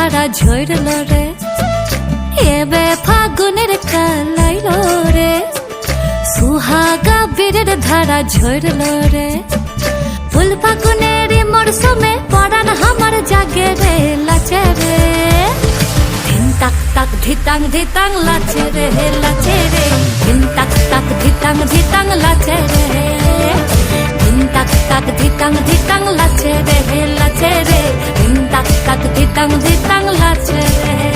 ধারা ঝরল রে। এবে ফাগুনের কালাইল রে। সুহাগা বীরের ধারা ঝরল রে। ফুল ফাগুনের মরশুমে পরান হামার জাগে রে, লাচে রে। তাক তাক ধিতাং ধিতাং লাচে রে লাচে রে। তাক তাক ধিতাং ধিতাং লাচে রে। धितांग धितांग लाचे रे